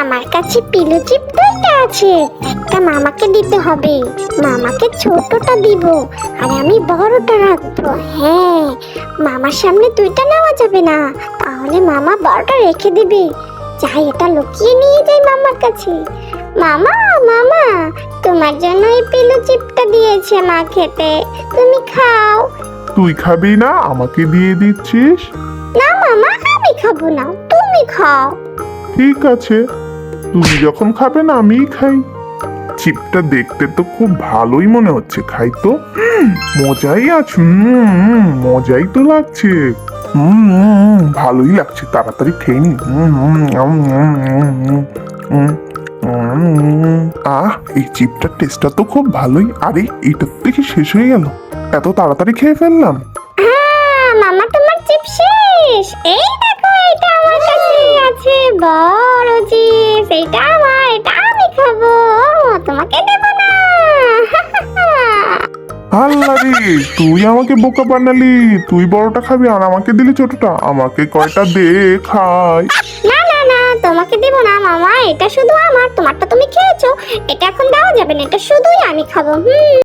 আমার কাছে পিলু চিপ দুইটা আছে। একটা মামাকে দিতে হবে। মামাকে ছোটটা দিব আর আমি বড়টা রাখব। হ্যাঁ মামার সামনে দুইটা নেওয়া যাবে না। তাহলে মামা বড়টা রেখে দিবে। যাই এটা লুকিয়ে নিয়ে যাই মামার কাছে। মামা মামা তোমার জন্য এই পিলু চিপটা দিয়েছে মা খেতে। তুমি খাও। তুই খাবি না? আমাকে দিয়ে দিচ্ছিস? না মামা আমি খাব না। তুমি খাও। ঠিক আছে। তুমি যখন খাবে না আমিই খাই চিপটা দেখতে তো খুব ভালোই মনে হচ্ছে খাই তো মজাই আছে মজাই তো লাগছে ভালোই লাগছে তাড়াতাড়ি খেয়ে নি আহ এই চিপটার টেস্টটা তো খুব ভালোই আরে এইটা তো দেখি শেষ হয়ে গেল এত তাড়াতাড়ি খেয়ে ফেললাম এটা আমার এটা আমি খাব। তোমাকে দেব না। আল্লাহ রে তুই আমাকে বোকা বানালি। তুই বড়টা খাবি আর আমাকে দিলি ছোটটা। আমাকে কয়টা দে খাই। না না না তোমাকে দেব না মামা। এটা শুধু আমার তোমারটা তুমি খেয়েছো। এটা এখন দেওয়া যাবে না এটা শুধুই আমি খাব হুম।